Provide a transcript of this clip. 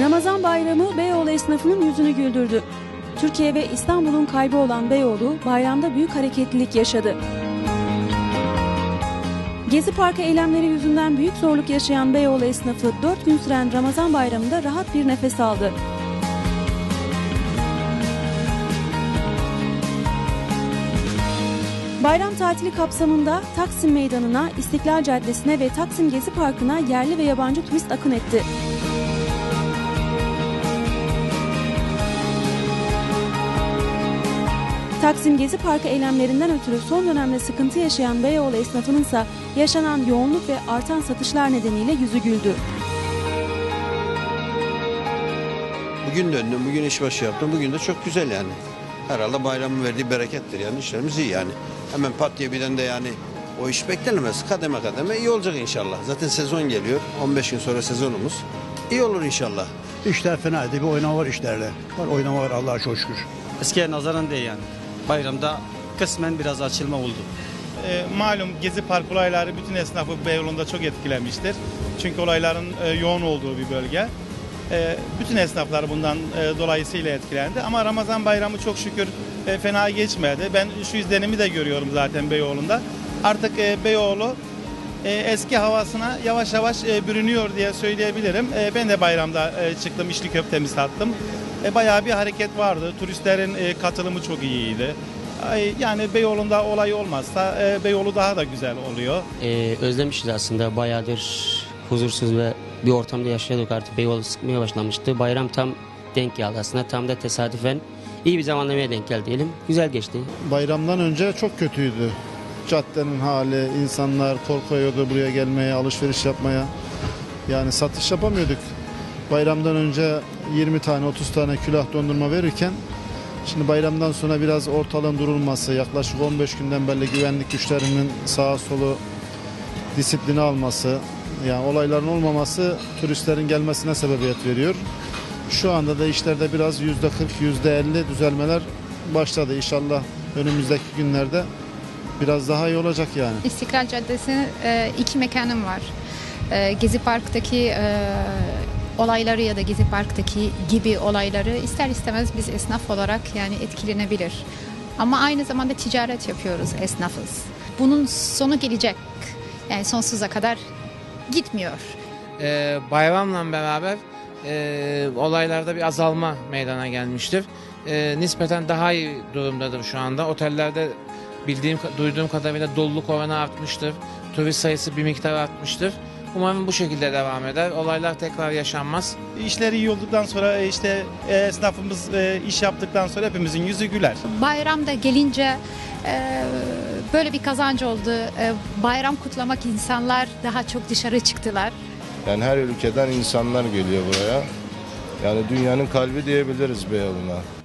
Ramazan bayramı Beyoğlu esnafının yüzünü güldürdü. Türkiye ve İstanbul'un kalbi olan Beyoğlu bayramda büyük hareketlilik yaşadı. Gezi Parkı eylemleri yüzünden büyük zorluk yaşayan Beyoğlu esnafı 4 gün süren Ramazan bayramında rahat bir nefes aldı. Bayram tatili kapsamında Taksim Meydanı'na, İstiklal Caddesi'ne ve Taksim Gezi Parkı'na yerli ve yabancı turist akın etti. Taksim Gezi Parkı eylemlerinden ötürü son dönemde sıkıntı yaşayan Beyoğlu esnafının ise yaşanan yoğunluk ve artan satışlar nedeniyle yüzü güldü. Bugün döndüm, bugün işbaşı yaptım. Bugün de çok güzel yani. Herhalde bayramın verdiği berekettir yani işlerimiz iyi yani. Hemen pat diye birden de yani o iş beklenemez. Kademe kademe iyi olacak inşallah. Zaten sezon geliyor. 15 gün sonra sezonumuz. İyi olur inşallah. İşler fena değil. Bir oynama var işlerde. Var oynama var Allah'a çok şükür. Eskiye nazaran değil yani. Bayramda kısmen biraz açılma oldu. E, malum Gezi Park olayları bütün esnafı Beyoğlu'nda çok etkilemiştir. Çünkü olayların e, yoğun olduğu bir bölge. E, bütün esnaflar bundan e, dolayısıyla etkilendi. Ama Ramazan bayramı çok şükür e, fena geçmedi. Ben şu izlenimi de görüyorum zaten Beyoğlu'nda. Artık e, Beyoğlu e, eski havasına yavaş yavaş e, bürünüyor diye söyleyebilirim. E, ben de bayramda e, çıktım, içli köftemi sattım. E, bayağı bir hareket vardı. Turistlerin e, katılımı çok iyiydi. Ay, Yani Beyoğlu'nda olay olmazsa e, Beyoğlu daha da güzel oluyor. Ee, özlemişiz aslında bayağıdır huzursuz ve bir ortamda yaşıyorduk artık Beyoğlu sıkmaya başlamıştı. Bayram tam denk geldi aslında tam da tesadüfen iyi bir zamanlamaya denk geldi diyelim. Güzel geçti. Bayramdan önce çok kötüydü. Caddenin hali, insanlar korkuyordu buraya gelmeye, alışveriş yapmaya. Yani satış yapamıyorduk. Bayramdan önce 20 tane, 30 tane külah dondurma verirken şimdi bayramdan sonra biraz ortalığın durulması, yaklaşık 15 günden beri güvenlik güçlerinin sağa solu disiplini alması, yani olayların olmaması turistlerin gelmesine sebebiyet veriyor. Şu anda da işlerde biraz %40, %50 düzelmeler başladı. İnşallah önümüzdeki günlerde biraz daha iyi olacak yani. İstiklal Caddesi'nin e, iki mekanım var. E, Gezi Park'taki e, olayları ya da Gezi Park'taki gibi olayları ister istemez biz esnaf olarak yani etkilenebilir. Ama aynı zamanda ticaret yapıyoruz esnafız. Bunun sonu gelecek. Yani sonsuza kadar gitmiyor. e, bayramla beraber e, olaylarda bir azalma meydana gelmiştir. E, nispeten daha iyi durumdadır şu anda. Otellerde bildiğim, duyduğum kadarıyla doluluk oranı artmıştır. Turist sayısı bir miktar artmıştır. Umarım bu şekilde devam eder. Olaylar tekrar yaşanmaz. İşler iyi olduktan sonra e, işte e, esnafımız e, iş yaptıktan sonra hepimizin yüzü güler. Bayramda gelince böyle bir kazancı oldu. Bayram kutlamak insanlar daha çok dışarı çıktılar. Yani her ülkeden insanlar geliyor buraya. Yani dünyanın kalbi diyebiliriz Beyoğlu'na.